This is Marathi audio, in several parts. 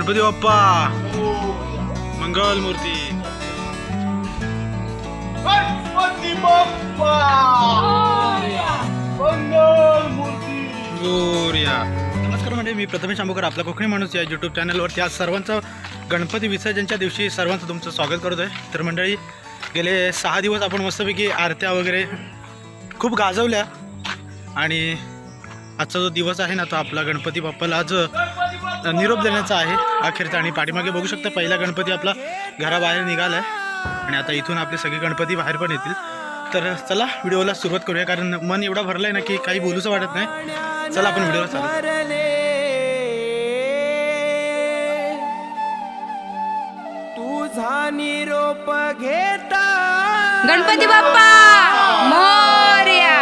गणपती बाप्पा. मंगल मूर्ती गणपती बाप्पा. मंगल मूर्ती गोर्या नमस्कार म्हणजे मी प्रथमेश आंबोकर आपला कोकणी माणूस या यूट्यूब चॅनलवरती आज सर्वांचं गणपती विसर्जनच्या दिवशी सर्वांचं तुमचं स्वागत करतो आहे तर मंडळी गेले सहा दिवस आपण मस्तपैकी आरत्या वगैरे खूप गाजवल्या. आणि आजचा जो दिवस आहे ना तो आपला गणपती बाप्पाला आज निरोप देण्याचा आहे. अखेरचा आणि पाठीमागे बघू शकता पहिला गणपती आपला घराबाहेर निघाला आहे आणि आता इथून आपले सगळे गणपती बाहेर पण येतील. तर चला व्हिडिओला सुरुवात करूया कारण मन एवढा भरलं आहे ना की काही बोलूचं वाटत नाही. चला आपण व्हिडिओला चालू तुझा निरोप घेता. गणपती बाप्पा मोर्या.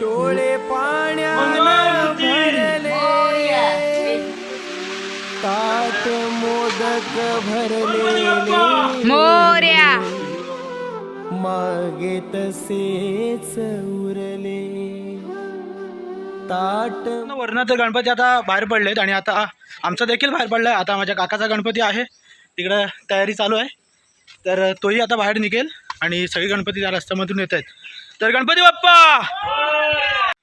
डोळे पाण्यानं भरलेले मोर्या. मागे तसेच उरले. ताट वरनं तर गणपती आता बाहेर पडलेत आणि आता आमचा देखील बाहेर पडलाय. आता माझ्या काकाचा गणपती आहे. तिकडं तयारी चालू आहे. तर तोही आता बाहेर निघेल आणि सगळे गणपती त्या रस्त्यामधून येत आहेत तर गणपती बाप्पा!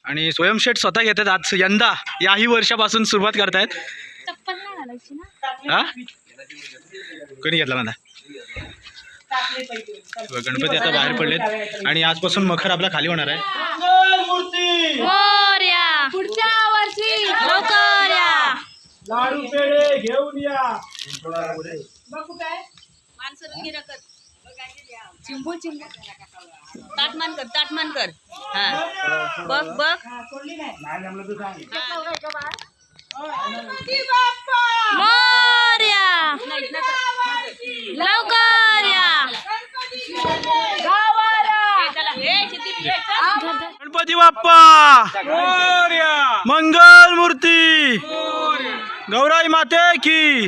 आणि स्वयंशेठ स्वतः घेतात आज यंदा याही वर्षापासून सुरुवात करतायत. हा? कोणी घेतला माझा गणपती आता बाहेर पडलेत. आणि आजपासून मखर आपला खाली होणार आहे. मोर्या. पुढच्या वर्षी लवकर या लाडू पेढे घेऊन या. चिंबू चिंबू. ताटमान कर ताटमान कर. हा. बघ बघ. मोर्या लवकर या गणपती बाप्पा मंगल मूर्ती गौराई माते की!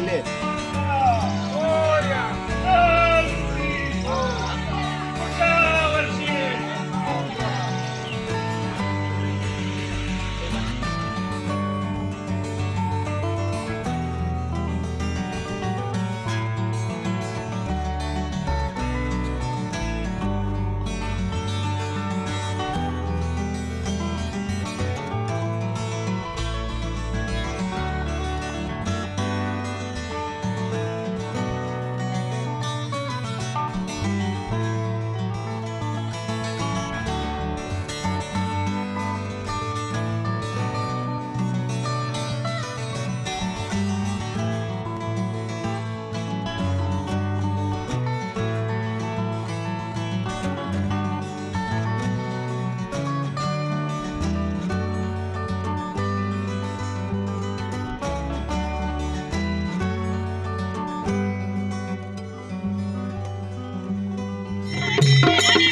Música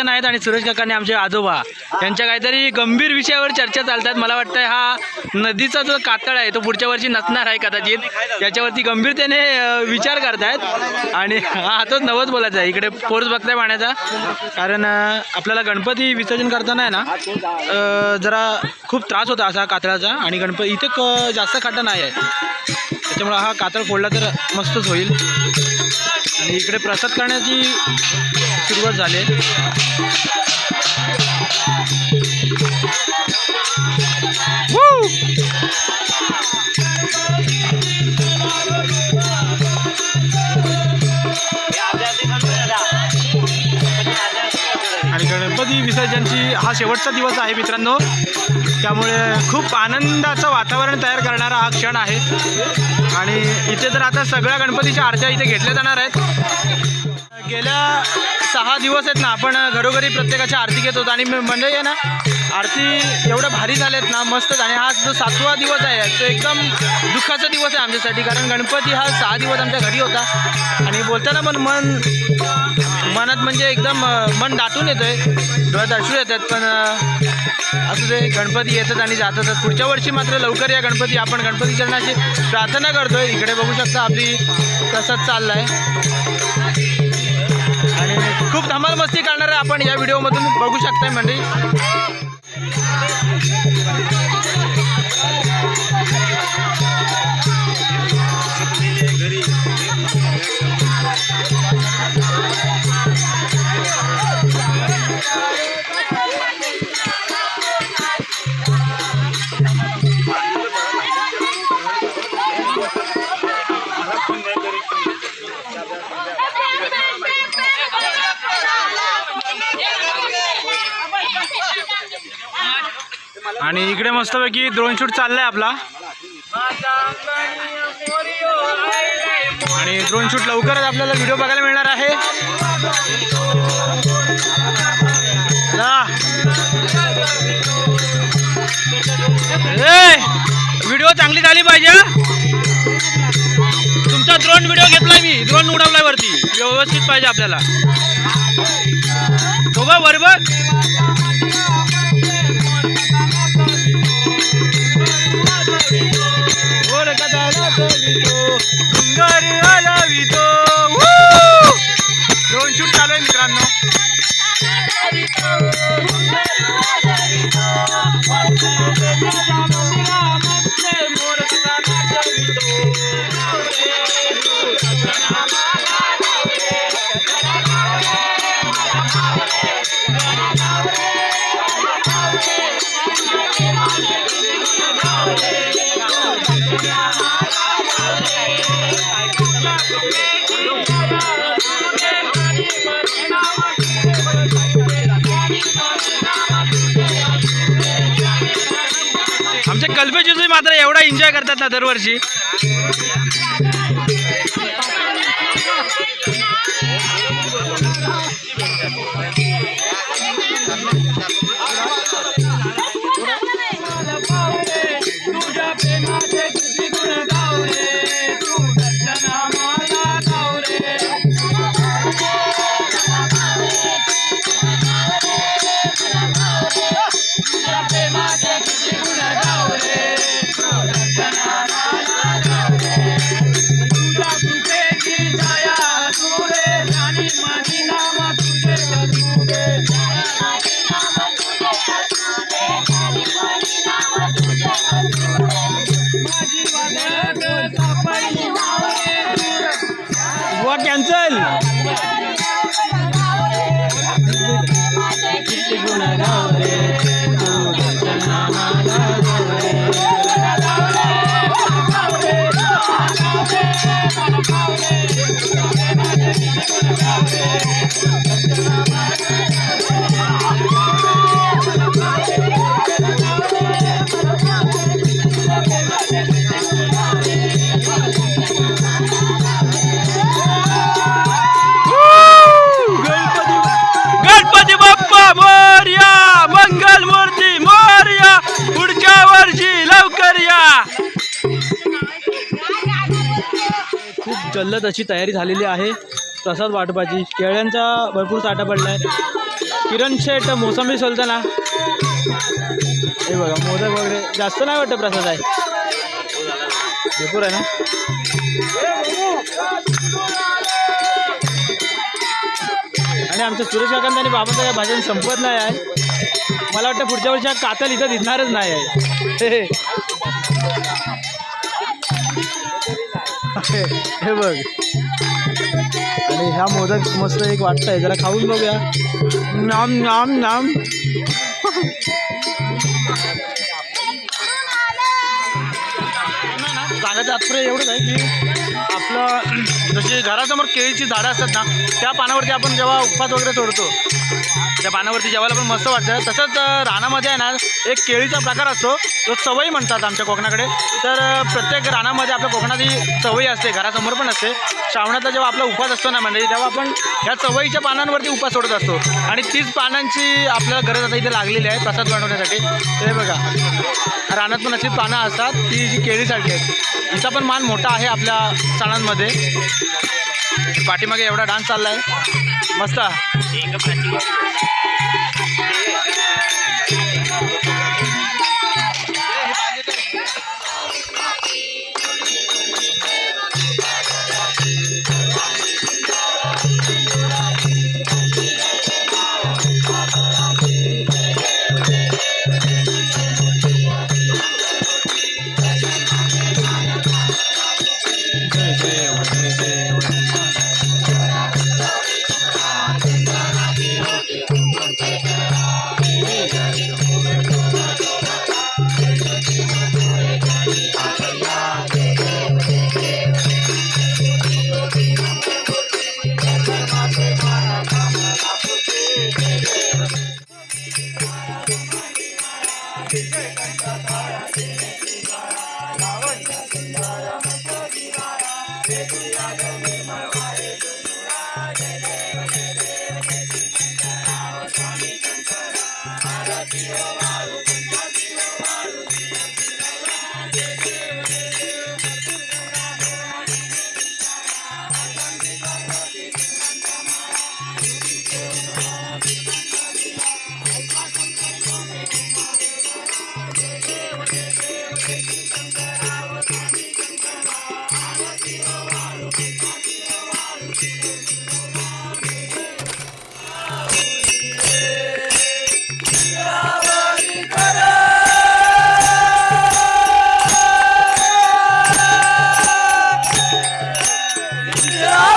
गणपती आहेत आणि सुरेश काकांनी आमचे आजोबा यांच्या काहीतरी गंभीर विषयावर चर्चा चालतात. मला वाटतं हा नदीचा जो कातळ आहे तो पुढच्या वर्षी नसणार आहे कदाचित. त्याच्यावरती गंभीरतेने विचार करतायत. आणि हा तोच नवच बोलायचा आहे. इकडे पोर्स बघताय पाण्याचा. कारण आपल्याला गणपती विसर्जन करताना आहे ना जरा खूप त्रास होता असा कातळाचा. आणि गणपती इथे क जास्त खाटा नाही आहे. त्याच्यामुळं हा कातळ फोडला तर मस्तच होईल. आणि इकडे प्रसाद करण्याची सुरुवात झाली! आणि गणपती विसर्जनची हा शेवटचा दिवस आहे मित्रांनो. त्यामुळे खूप आनंदाचं वातावरण तयार करणारा हा क्षण आहे. आणि इथे तर आता सगळ्या गणपतीच्या आरत्या इथे घेतल्या जाणार आहेत. गेल्या सहा दिवस आहेत ना आपण घरोघरी प्रत्येकाची आरती घेत होतो आणि म- मंडळी आहे ना आरती एवढं भारी झाल्यात ना मस्तच आणि हा जो सातवा दिवस आहे तो एकदम दुःखाचा दिवस आहे आमच्यासाठी कारण गणपती हा सहा दिवस आमच्या घरी होता. आणि बोलताना पण मन मनात म्हणजे एकदम मन दाटून येतं आहे डोळ्यात अश्रू येतात पण असं ते गणपती येतात आणि जातात. पुढच्या वर्षी मात्र लवकर या गणपती आपण गणपती चरणाची प्रार्थना करतोय. इकडे बघू शकता आपली तसंच चाललं आहे आणि खूप धमाल मस्ती करणार आपण या व्हिडिओमधून बघू शकताय मंडळी आणि इकडे मस्तपैकी ड्रोन शूट चाललाय आपला. आणि ड्रोन शूट लवकरच आपल्याला व्हिडिओ बघायला मिळणार आहे. व्हिडिओ चांगली झाली पाहिजे तुमचा ड्रोन व्हिडिओ घेतलाय मी. ड्रोन उडवलाय वरती. व्यवस्थित पाहिजे आपल्याला. हो बा बरोबर. कर आमचे मात्र एवढा एन्जॉय करतात ना दरवर्षी. चाललं तशी तयारी झालेली आहे. प्रसाद वाटपाची. केळ्यांचा भरपूर साठा पडला आहे किरण शेट मोसंबी सोलताना हे बघा मोदक वगैरे. जास्त नाही वाटतं प्रसाद आहे. भरपूर आहे ना? आणि आमच्या सुरेश काकांत आणि बाबांचं काय भाजन संपत नाही आहे. मला वाटतं पुढच्या वर्षी हा कातल इथं दिसणारच नाही आहे. हे- हे बघ. आणि ह्या मोदक मस्त एक वाटतंय. जरा खाऊन बघूया. नाम नाम नाम सांगायचं तात्पर्य एवढंच आहे की आपलं जशी घरासमोर केळीची झाडं असतात ना त्या पानावरती आपण जेव्हा उपवास वगैरे सोडतो त्या पानावरती जेवायला पण मस्त वाटतं. तसंच रानामध्ये आहे ना एक केळीचा प्रकार असतो. तो चवई म्हणतात आमच्या कोकणाकडे. तर प्रत्येक रानामध्ये आपल्या कोकणात ही चवई असते घरासमोर पण असते. श्रावणाचा जेव्हा आपला उपास असतो ना म्हणजे तेव्हा आपण ह्या चवईच्या पानांवरती उपास सोडत असतो. आणि तीच पानांची आपल्याला गरज आता इथे लागलेली आहे प्रसाद बनवण्यासाठी. हे बघा रानात पण अशी पानं असतात ती जी केळीसारखी आहेत. हिचा पण मान मोठा आहे आपल्या सणांमध्ये. पाठीमागे एवढा डान्स चालला आहे मस्त कर よ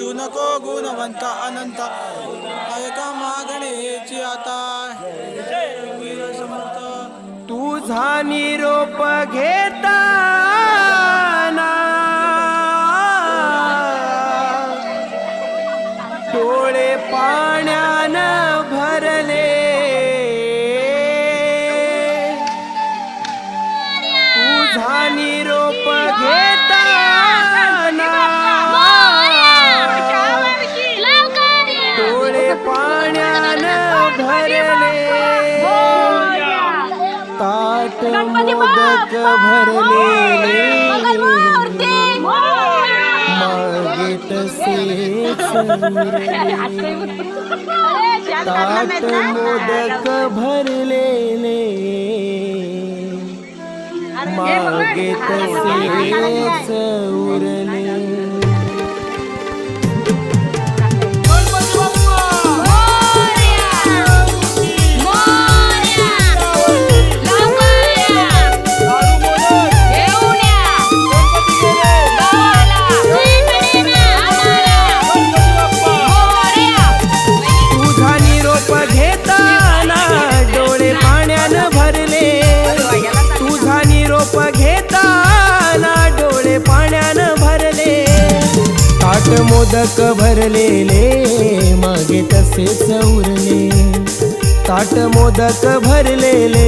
तू नको गुणवंत अनंत. ऐका मागणेची आता? तुझा निरोप घेता डोळे पाण्या भरलेले मागे तसेच ताट मोदक भरलेले मागे तसेच उरले. ताट भरलेले